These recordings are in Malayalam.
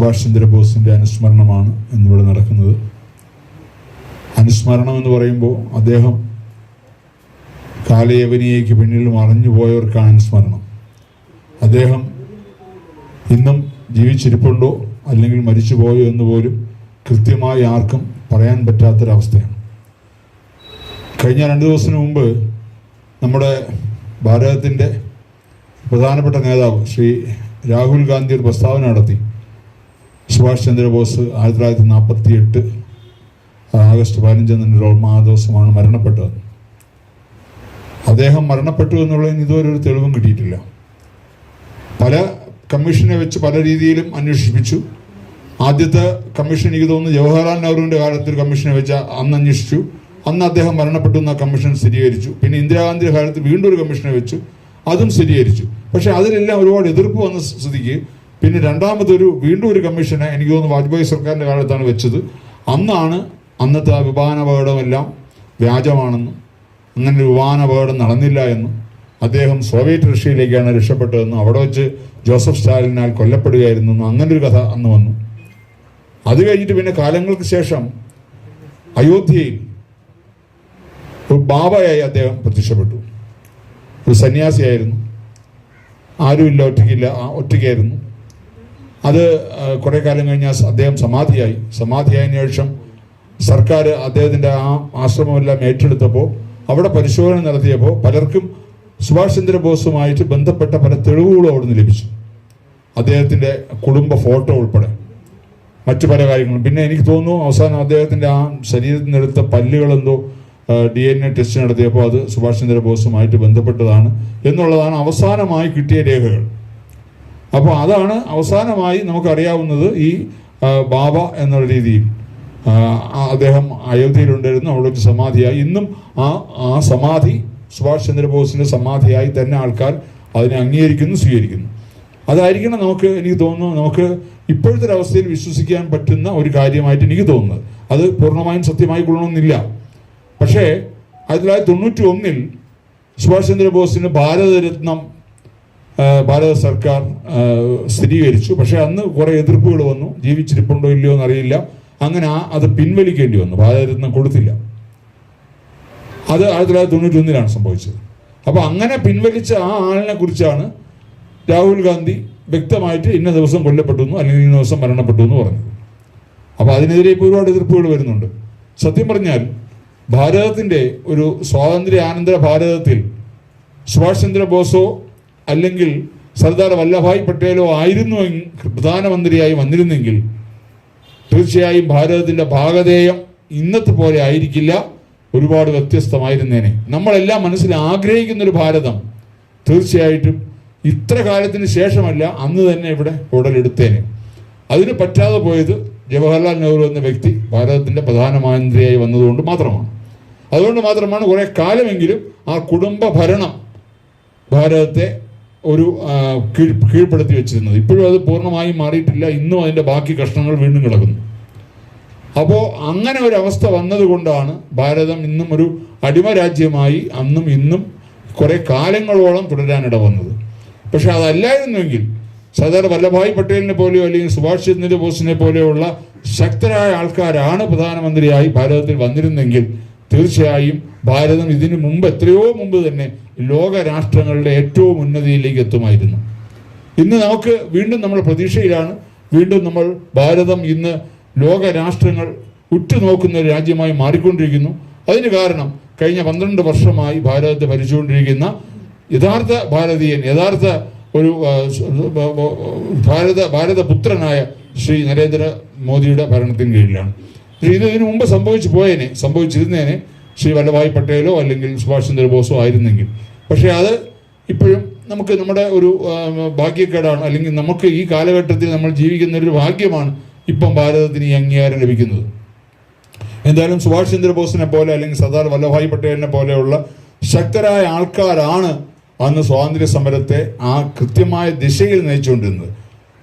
സുഭാഷ് ചന്ദ്രബോസിന്റെ അനുസ്മരണമാണ് ഇന്നിവിടെ നടക്കുന്നത്. അനുസ്മരണം എന്ന് പറയുമ്പോൾ അദ്ദേഹം കാലയവനിയേക്ക് പിന്നിൽ മറഞ്ഞു പോയവർക്കാണ് അനുസ്മരണം. അദ്ദേഹം ഇന്നും ജീവിച്ചിരിപ്പുണ്ടോ അല്ലെങ്കിൽ മരിച്ചുപോയോ എന്ന് പോലും കൃത്യമായി ആർക്കും പറയാൻ പറ്റാത്തൊരവസ്ഥയാണ്. കഴിഞ്ഞ രണ്ട് ദിവസത്തിന് മുമ്പ് നമ്മുടെ ഭാരതത്തിന്റെ പ്രധാനപ്പെട്ട നേതാവ് ശ്രീ രാഹുൽ ഗാന്ധി ഒരു പ്രസ്താവന നടത്തി. സുഭാഷ് ചന്ദ്രബോസ് ആയിരത്തി തൊള്ളായിരത്തി നാൽപ്പത്തി എട്ട് ആഗസ്റ്റ് പതിനഞ്ചെന്ന ആ ദിവസമാണ് മരണപ്പെട്ടത്. അദ്ദേഹം മരണപ്പെട്ടു എന്നുള്ളതിന് ഇതുവരെ ഒരു തെളിവും കിട്ടിയിട്ടില്ല. പല കമ്മീഷനെ വെച്ച് പല രീതിയിലും അന്വേഷിപ്പിച്ചു. ആദ്യത്തെ കമ്മീഷൻ എനിക്ക് തോന്നുന്നു ജവഹർലാൽ നെഹ്റുവിന്റെ കാലത്ത് കമ്മീഷനെ വെച്ച് അന്ന് അന്വേഷിച്ചു. അന്ന് അദ്ദേഹം മരണപ്പെട്ടു എന്ന കമ്മീഷൻ സ്ഥിരീകരിച്ചു. പിന്നെ ഇന്ദിരാഗാന്ധിയുടെ കാലത്ത് വീണ്ടും ഒരു കമ്മീഷനെ വെച്ചു. അതും സ്ഥിരീകരിച്ചു. പക്ഷേ അതിലെല്ലാം ഒരുപാട് എതിർപ്പ് വന്ന സ്ഥിതിക്ക് പിന്നെ രണ്ടാമതൊരു വീണ്ടും ഒരു കമ്മീഷനെ എനിക്ക് തോന്നുന്നു വാജ്പേയി സർക്കാരിന്റെ കാലത്താണ് വെച്ചത്. അന്നാണ് അന്നത്തെ ആ വിമാനാപകടമെല്ലാം വ്യാജമാണെന്നും അങ്ങനെ ഒരു വിമാനാപകടം നടന്നില്ല എന്നും അദ്ദേഹം സോവിയറ്റ് റഷ്യയിലേക്കാണ് രക്ഷപ്പെട്ടതെന്നും അവിടെ വെച്ച് ജോസഫ് സ്റ്റാലിനാൽ കൊല്ലപ്പെടുകയായിരുന്നു എന്നും അങ്ങനെ ഒരു കഥ അന്ന് വന്നു. അത് കഴിഞ്ഞിട്ട് പിന്നെ കാലങ്ങൾക്ക് ശേഷം അയോധ്യയിൽ ഒരു ബാബയായി അദ്ദേഹം പ്രത്യക്ഷപ്പെട്ടു. ഒരു സന്യാസിയായിരുന്നു. ആരുമില്ല ഒറ്റയ്ക്കില്ല ഒറ്റയ്ക്കായിരുന്നു. അത് കുറേ കാലം കഴിഞ്ഞ് അദ്ദേഹം സമാധിയായി. സമാധിയായതിനു ശേഷം സർക്കാർ അദ്ദേഹത്തിന്റെ ആ ആശ്രമമെല്ലാം ഏറ്റെടുത്തപ്പോൾ അവിടെ പരിശോധന നടത്തിയപ്പോൾ പലർക്കും സുഭാഷ് ചന്ദ്രബോസുമായിട്ട് ബന്ധപ്പെട്ട പല തെളിവുകളും അവിടുന്ന് ലഭിച്ചു. അദ്ദേഹത്തിന്റെ കുടുംബ ഫോട്ടോ ഉൾപ്പെടെ. മറ്റു പല കാര്യങ്ങളും. പിന്നെ എനിക്ക് തോന്നുന്നു അവസാനം അദ്ദേഹത്തിന്റെ ആ ശരീരത്തിൽ നിന്നെടുത്ത പല്ലുകളെന്തോ ഡി എൻ എ ടെസ്റ്റ് നടത്തിയപ്പോൾ അത് സുഭാഷ് ചന്ദ്രബോസുമായിട്ട് ബന്ധപ്പെട്ടതാണ് എന്നുള്ളതാണ് അവസാനമായി കിട്ടിയ രേഖകൾ. അപ്പോൾ അതാണ് അവസാനമായി നമുക്കറിയാവുന്നത് ഈ ബാബ എന്നുള്ള രീതിയിൽ. അദ്ദേഹം അയോധ്യയിലുണ്ടായിരുന്നു അവിടെ ഒരു സമാധിയായി. ഇന്നും ആ ആ സമാധി സുഭാഷ് ചന്ദ്രബോസിന്റെ സമാധിയായി തന്നെ ആൾക്കാർ അതിനെ അംഗീകരിക്കുന്നു സ്വീകരിക്കുന്നു. അതായിരിക്കണം നമുക്ക് എനിക്ക് തോന്നുന്നു നമുക്ക് ഇപ്പോഴത്തെ അവസ്ഥയിൽ വിശ്വസിക്കാൻ പറ്റുന്ന ഒരു കാര്യമായിട്ട് എനിക്ക് തോന്നുന്നത്. അത് പൂർണമായും സത്യമായി കൊള്ളണമെന്നില്ല. പക്ഷേ ആയിരത്തി തൊള്ളായിരത്തി തൊണ്ണൂറ്റി ഒന്നിൽ സുഭാഷ് ചന്ദ്രബോസിന് ഭാരതരത്നം ഭാരത സർക്കാർ സ്ഥിരീകരിച്ചു. പക്ഷേ അന്ന് കുറേ എതിർപ്പുകൾ വന്നു. ജീവിച്ചിരിപ്പുണ്ടോ ഇല്ലയോ എന്നറിയില്ല. അങ്ങനെ ആ അത് പിൻവലിക്കേണ്ടി വന്നു. ഭാരതരത്നം കൊടുത്തില്ല. അത് ആയിരത്തി തൊള്ളായിരത്തി സംഭവിച്ചത്. അപ്പോൾ അങ്ങനെ പിൻവലിച്ച ആ ആളിനെ കുറിച്ചാണ് രാഹുൽ ഗാന്ധി വ്യക്തമായിട്ട് ഇന്ന ദിവസം കൊല്ലപ്പെട്ടു അല്ലെങ്കിൽ ഇന്ന ദിവസം മരണപ്പെട്ടു എന്ന് പറഞ്ഞത്. അപ്പോൾ അതിനെതിരെ ഇപ്പോൾ ഒരുപാട് എതിർപ്പുകൾ വരുന്നുണ്ട്. സത്യം പറഞ്ഞാൽ ഭാരതത്തിന്റെ ഒരു സ്വാതന്ത്ര്യാനന്തര ഭാരതത്തിൽ സുഭാഷ് ചന്ദ്ര ബോസോ അല്ലെങ്കിൽ സർദാർ വല്ലഭായ് പട്ടേലോ ആയിരുന്നു പ്രധാനമന്ത്രിയായി വന്നിരുന്നെങ്കിൽ തീർച്ചയായും ഭാരതത്തിന്റെ ഭാഗധേയം ഇന്നത്തെ പോലെ ആയിരിക്കില്ല. ഒരുപാട് വ്യത്യസ്തമായിരുന്നേനെ. നമ്മളെല്ലാം മനസ്സിൽ ആഗ്രഹിക്കുന്ന ഒരു ഭാരതം. തീർച്ചയായിട്ടും ഇത്ര കാലത്തിന് ശേഷമല്ല അന്ന് തന്നെ ഇവിടെ ഉടലെടുത്തേനെ. അതിന് പറ്റാതെ പോയത് ജവഹർലാൽ നെഹ്റു എന്ന വ്യക്തി ഭാരതത്തിന്റെ പ്രധാനമന്ത്രിയായി വന്നതുകൊണ്ട് മാത്രമാണ്. അതുകൊണ്ട് മാത്രമാണ് കുറേ കാലമെങ്കിലും ആ കുടുംബ ഭരണം ഭാരതത്തെ ഒരു കീഴ് കീഴ്പ്പെടുത്തി വെച്ചിരുന്നത്. ഇപ്പോഴും അത് പൂർണമായും മാറിയിട്ടില്ല. ഇന്നും അതിന്റെ ബാക്കി കഷ്ണങ്ങൾ വീണ്ടും കിടക്കുന്നു. അപ്പോൾ അങ്ങനെ ഒരു അവസ്ഥ വന്നതുകൊണ്ടാണ് ഭാരതം ഇന്നും ഒരു അടിമ രാജ്യമായി അന്നും ഇന്നും കുറേ കാലങ്ങളോളം തുടരാനിട വന്നത്. പക്ഷെ അതല്ലായിരുന്നുവെങ്കിൽ സർദാർ വല്ലഭായ് പട്ടേലിനെ പോലെയോ അല്ലെങ്കിൽ സുഭാഷ് ചന്ദ്ര ബോസിനെ പോലെയുള്ള ശക്തരായ ആൾക്കാരാണ് പ്രധാനമന്ത്രിയായി ഭാരതത്തിൽ വന്നിരുന്നെങ്കിൽ തീർച്ചയായും ഭാരതം ഇതിനു മുമ്പ് എത്രയോ മുമ്പ് തന്നെ ലോക രാഷ്ട്രങ്ങളുടെ ഏറ്റവും ഉന്നതിയിലേക്ക് എത്തുമായിരുന്നു. ഇന്ന് നമുക്ക് വീണ്ടും നമ്മൾ പ്രതീക്ഷയിലാണ്. വീണ്ടും നമ്മൾ ഭാരതം ഇന്ന് ലോക രാഷ്ട്രങ്ങൾ ഉറ്റുനോക്കുന്ന ഒരു രാജ്യമായി മാറിക്കൊണ്ടിരിക്കുന്നു. അതിന് കാരണം കഴിഞ്ഞ പന്ത്രണ്ട് വർഷമായി ഭാരതത്തെ ഭരിച്ചുകൊണ്ടിരിക്കുന്ന യഥാർത്ഥ ഭാരതീയൻ യഥാർത്ഥ ഒരു ഭാരത ഭാരതപുത്രനായ ശ്രീ നരേന്ദ്ര മോദിയുടെ ഭരണത്തിന് കീഴിലാണ്. ഇത് ഇതിനു മുമ്പ് സംഭവിച്ചു പോയേനെ സംഭവിച്ചിരുന്നേനെ ശ്രീ വല്ലഭായ് പട്ടേലോ അല്ലെങ്കിൽ സുഭാഷ് ചന്ദ്രബോസോ ആയിരുന്നെങ്കിൽ. പക്ഷേ അത് ഇപ്പോഴും നമുക്ക് നമ്മുടെ ഒരു ഭാഗ്യക്കേടാണ്. അല്ലെങ്കിൽ നമുക്ക് ഈ കാലഘട്ടത്തിൽ നമ്മൾ ജീവിക്കുന്ന ഒരു ഭാഗ്യമാണ് ഇപ്പം ഭാരതത്തിന് ഈ അംഗീകാരം ലഭിക്കുന്നത്. എന്തായാലും സുഭാഷ് ചന്ദ്രബോസിനെ പോലെ അല്ലെങ്കിൽ സർദാർ വല്ലഭായ് പട്ടേലിനെ പോലെയുള്ള ശക്തരായ ആൾക്കാരാണ് അന്ന് സ്വാതന്ത്ര്യ സമരത്തെ ആ കൃത്യമായ ദിശയിൽ നയിച്ചുകൊണ്ടിരുന്നത്.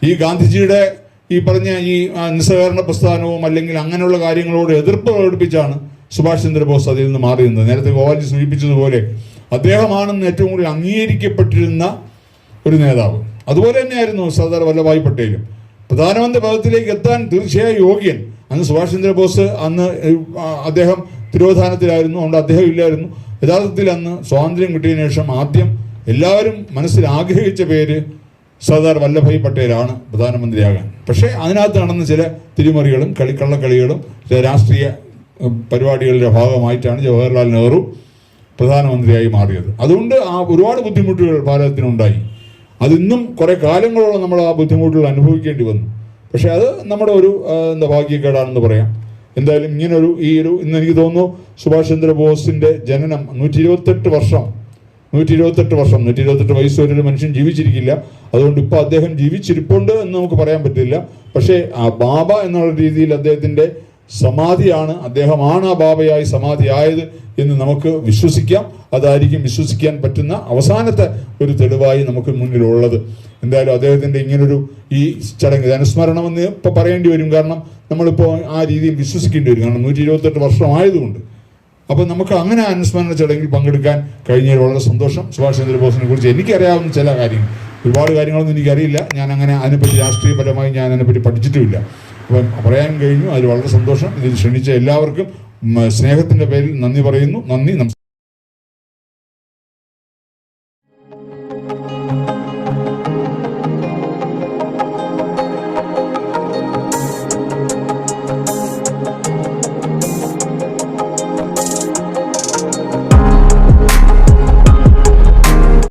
ഈ ഗാന്ധിജിയുടെ ഈ പറഞ്ഞ ഈ നിസ്സഹകരണ പ്രസ്ഥാനവും അല്ലെങ്കിൽ അങ്ങനെയുള്ള കാര്യങ്ങളോട് എതിർപ്പ് പ്രകടിപ്പിച്ചാണ് സുഭാഷ് ചന്ദ്രബോസ് അതിൽ നിന്ന് മാറി നിന്നത് നേരത്തെ ഗോപാലി സൂചിപ്പിച്ചതുപോലെ അദ്ദേഹമാണെന്ന് ഏറ്റവും കൂടുതൽ അംഗീകരിക്കപ്പെട്ടിരുന്ന ഒരു നേതാവ്. അതുപോലെ തന്നെയായിരുന്നു സർദാർ വല്ലഭായ് പട്ടേലും. പ്രധാനമന്ത്രി പദത്തിലേക്ക് എത്താൻ തീർച്ചയായും യോഗ്യൻ. അന്ന് സുഭാഷ് ചന്ദ്രബോസ് അന്ന് അദ്ദേഹം തിരോധാനത്തിലായിരുന്നു. അതുകൊണ്ട് അദ്ദേഹം ഇല്ലായിരുന്നു. യഥാർത്ഥത്തിൽ അന്ന് സ്വാതന്ത്ര്യം കിട്ടിയതിനു ശേഷം ആദ്യം എല്ലാവരും മനസ്സിൽ ആഗ്രഹിച്ച പേര് സർദാർ വല്ലഭായ് പട്ടേലാണ് പ്രധാനമന്ത്രിയാകാൻ. പക്ഷേ അതിനകത്ത് നടന്ന ചില തിരിമറികളും കളിക്കള്ളക്കളികളും ചില രാഷ്ട്രീയ പരിപാടികളുടെ ഭാഗമായിട്ടാണ് ജവഹർലാൽ നെഹ്റു പ്രധാനമന്ത്രിയായി മാറിയത്. അതുകൊണ്ട് ആ ഒരുപാട് ബുദ്ധിമുട്ടുകൾ ഭാരതത്തിനുണ്ടായി. അതിന്നും കുറേ കാലങ്ങളോളം നമ്മൾ ആ ബുദ്ധിമുട്ടുകൾ അനുഭവിക്കേണ്ടി വന്നു. പക്ഷേ അത് നമ്മുടെ ഒരു എന്താ ഭാഗ്യക്കേടാണെന്ന് പറയാം. എന്തായാലും ഇങ്ങനൊരു ഈ ഒരു ഇന്ന് എനിക്ക് തോന്നുന്നു സുഭാഷ് ചന്ദ്രബോസിന്റെ ജനനം നൂറ്റി ഇരുപത്തെട്ട് വർഷം നൂറ്റി ഇരുപത്തെട്ട് വർഷം നൂറ്റി ഇരുപത്തെട്ട് വയസ്സ് ഒരു മനുഷ്യൻ ജീവിച്ചിരിക്കില്ല. അതുകൊണ്ട് ഇപ്പോൾ അദ്ദേഹം ജീവിച്ചിരിപ്പുണ്ട് എന്ന് നമുക്ക് പറയാൻ പറ്റില്ല. പക്ഷേ ആ ബാബ എന്നുള്ള രീതിയിൽ അദ്ദേഹത്തിന്റെ സമാധിയാണ് അദ്ദേഹമാണ് ആ ബാബയായി സമാധിയായത് എന്ന് നമുക്ക് വിശ്വസിക്കാം. അതായിരിക്കും വിശ്വസിക്കാൻ പറ്റുന്ന അവസാനത്തെ ഒരു തെളിവായി നമുക്ക് മുന്നിലുള്ളത്. എന്തായാലും അദ്ദേഹത്തിന്റെ ഇങ്ങനൊരു ഈ ചടങ്ങ് അനുസ്മരണം അനുസ്മരണമെന്ന് ഇപ്പൊ പറയേണ്ടി വരും. കാരണം നമ്മളിപ്പോൾ ആ രീതിയിൽ വിശ്വസിക്കേണ്ടി വരും. കാരണം നൂറ്റി ഇരുപത്തെട്ട് വർഷമായതുകൊണ്ട്. അപ്പൊ നമുക്ക് അങ്ങനെ അനുസ്മരണ ചടങ്ങിൽ പങ്കെടുക്കാൻ കഴിഞ്ഞതിൽ വളരെ സന്തോഷം. സുഭാഷ് ചന്ദ്രബോസിനെ കുറിച്ച് എനിക്കറിയാവുന്ന ചില കാര്യങ്ങൾ. ഒരുപാട് കാര്യങ്ങളൊന്നും എനിക്കറിയില്ല. ഞാൻ അങ്ങനെ അതിനെപ്പറ്റി രാഷ്ട്രീയപരമായി ഞാൻ അതിനെപ്പറ്റി പഠിച്ചിട്ടുമില്ല. അപ്പം പറയാൻ കഴിഞ്ഞു അതിൽ വളരെ സന്തോഷം. ഇതിൽ ക്ഷണിച്ച എല്ലാവർക്കും സ്നേഹത്തിന്റെ പേരിൽ നന്ദി പറയുന്നു. നന്ദി നമസ്കാരം